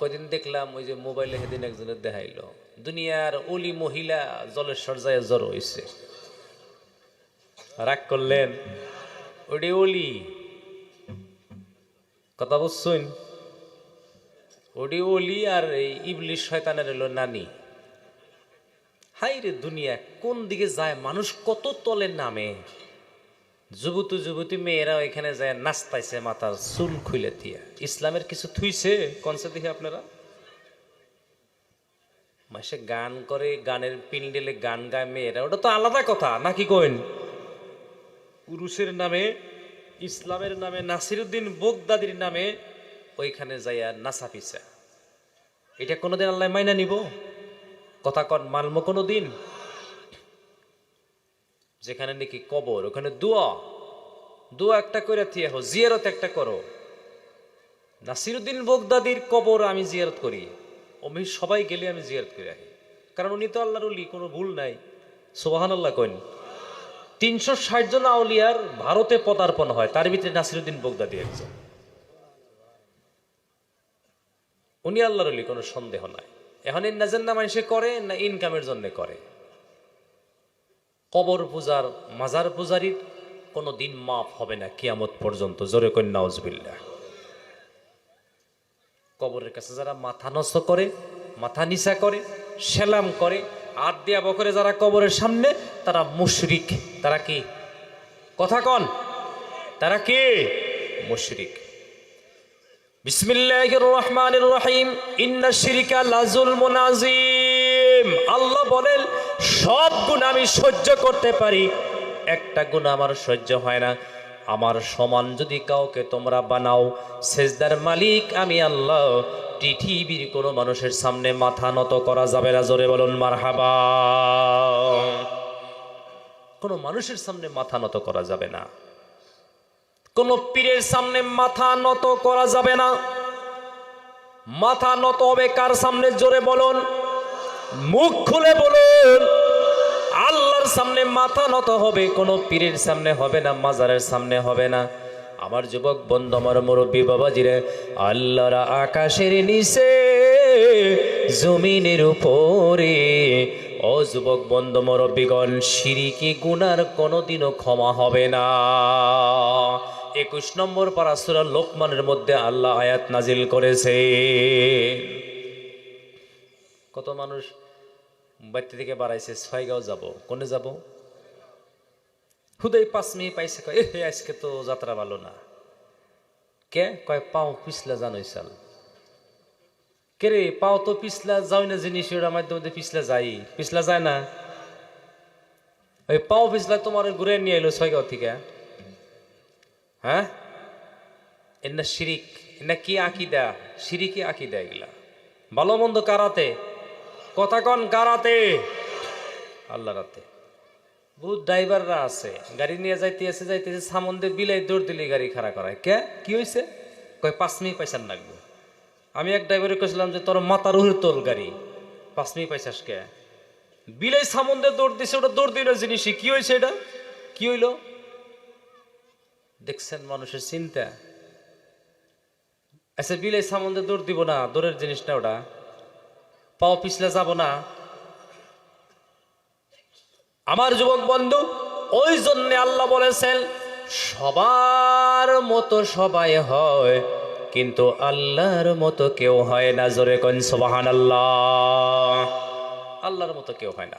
কয়দিন দেখলাম ওই যে মোবাইলে সেদিন একজনের দেখাইলো। দুনিয়ার অলি মহিলা জলের সরজায় জ্বর হয়েছে রাগ করলেন ওটি অলি, কথা বুঝছেন ওটি অলি আর এই ইবলিশ শয়তানের এলো নানি। হাই রে দুনিয়া, কোন দিকে যায় মানুষ কত তলে নামে? যুবতী যুবতী মেয়েরা এখানে যায় নাস্তাইছে মাথার চুল খুলে দিয়া। ইসলামের কিছু থুইছে? কনসে দেখে আপনারা? মাসে গান করে, গানের পিন্ডেলে গান গায় মেয়েরা। ওটা তো আলাদা কথা নাকি কইন? পুরুষের নামে, ইসলামের নামে, নাসিরুদ্দিন বোগদাদির নামে ওইখানে যাইয়া নাসা পিসা এটা কোনোদিন আল্লাহ মাইনা নিব? কথা কন মানব কোনো দিন যেখানে নাকি কবর, ওখানে দোয়া। দোয়া একটা করে থিয়ে হো জিয়ারত একটা করো। নাসিরুদ্দিন বোগদাদির কবর আমি জিয়ারত করি। আমি সবাই গেলে আমি জিয়ারত করে আহি। কারণ উনি তো আল্লাহর উলি কোনো ভুল নাই। সোবাহান আল্লাহ কইন। তিনশো ষাট জন আউলিয়ার ভারতে পদার্পণ হয়, তার ভিতরে নাসিরুদ্দিন বোগদাদি একজন। উনি আল্লাহর উলি কোনো সন্দেহ নাই। এখন এই নাজেন্না মানুষে করে না ইনকামের জন্য করে। কবর পূজার, মাজার পূজারির কোনো দিন মাফ হবে না, কিয়ামত পর্যন্ত। জোরে কন্যা উজবিল্লা কবরের কাছে যারা মাথা নষ্ট করে, মাথা নিচা করে, সেলাম করে, হাত দিয়া বকরে যারা কবরের সামনে, তারা মুশরিক। তারা কি? কথা কন। তারা কে? মুশরিক। বিসমিল্লাহির রহমানির রহিম ইন্না শিরিকা লাজুল মুনাজিম আল্লাহ বলেন সব গুণ আমি সহ্য করতে পারি। একটা গুণ আমার সহ্য হয় না। আমার সমান যদি কাউকে তোমরা বানাও, সেজদার মালিক আমি আল্লাহ। পৃথিবীর কোনো মানুষের সামনে মাথা নত করা যাবে না। জোরে বলুন, মারহাবা। কোনো মানুষের সামনে মাথা নত করা যাবে না। কোন পীরের সামনে মাথা নত করা যাবে না। মাথা নত হবে কার সামনে? জোরে বলুন। মুখ খুলে বলুন, আল্লাহর সামনে মাথা নত হবে, কোনো পীরের সামনে হবে না, মাজারের সামনে হবে না। আমার যুবক বন্ধু, আমার মুরব্বী বাবাজিরে, আল্লাহরা আকাশের নিচে, জমিনের উপরে। ও যুবক বন্ধু, মুরব্বীগণ সিরিকি গুনার কোনোদিনও ক্ষমা হবে না। একুশ নম্বর পারা সূরা লোকমানের মধ্যে আল্লাহ আয়াত নাজিল করেছে। কত মানুষ বাড়িতে থেকে বাড়াইছে ছয়গাঁও যাব। কোনে যাব? হুদয় পাঁচ মিনিট পাইছে কয় এ আজকে তো যাত্রা ভালো না। কে? কয়, পাও পিছলা জানোই সাল কে রে, পাও তো পিছলা যাই না জিনিস ওটার মাধ্যমে পিছলা যাই। পিছলা যায় না। ওই পাও পিছলা তোমার ঘুরে নিয়ে এলো ছয়গাঁও থেকে। হ্যাঁ? এর এনা শিরিক এনা কি আঁকি দেয়া আকিদা আঁকি আকিদা এগুলা। ভালো মন্দ কারাতে কথা কন কারাতে? আল্লাহ রাতে। বহুত ড্রাইভাররা আছে, গাড়ি নিয়ে যাইতে আছে যাইতেছে সামন্দে বিলাই দৌড় দিলে গাড়ি খাড়া করায়। কে? কি হয়েছে কয়, পাঁচ মিনিট পয়সার লাগবে। আমি এক ড্রাইভারে কইছিলাম যে, তোর মাথা রুহির তোল গাড়ি। পাঁচ মিনিট পয়সাস কে? বিলাই সামন্দে দৌড় দিছে, ওটা দৌড় দিল জিনিসই। কি হয়েছে এটা? কি হইল? দেখছেন মানুষের চিন্তা। আচ্ছা বিলাই সামন্দে দৌড় দিব না, দৌড়ের জিনিসটা ওটা। পাও পিছলে যাব না। আমার যুবক বন্ধু, ওই জন্যে আল্লাহ বলেছেন, সবার মতো সবাই হয়, কিন্তু আল্লাহর মতো কেউ হয় না। জোরে কন সোবাহান আল্লাহ আল্লাহর মতো কেউ হয় না।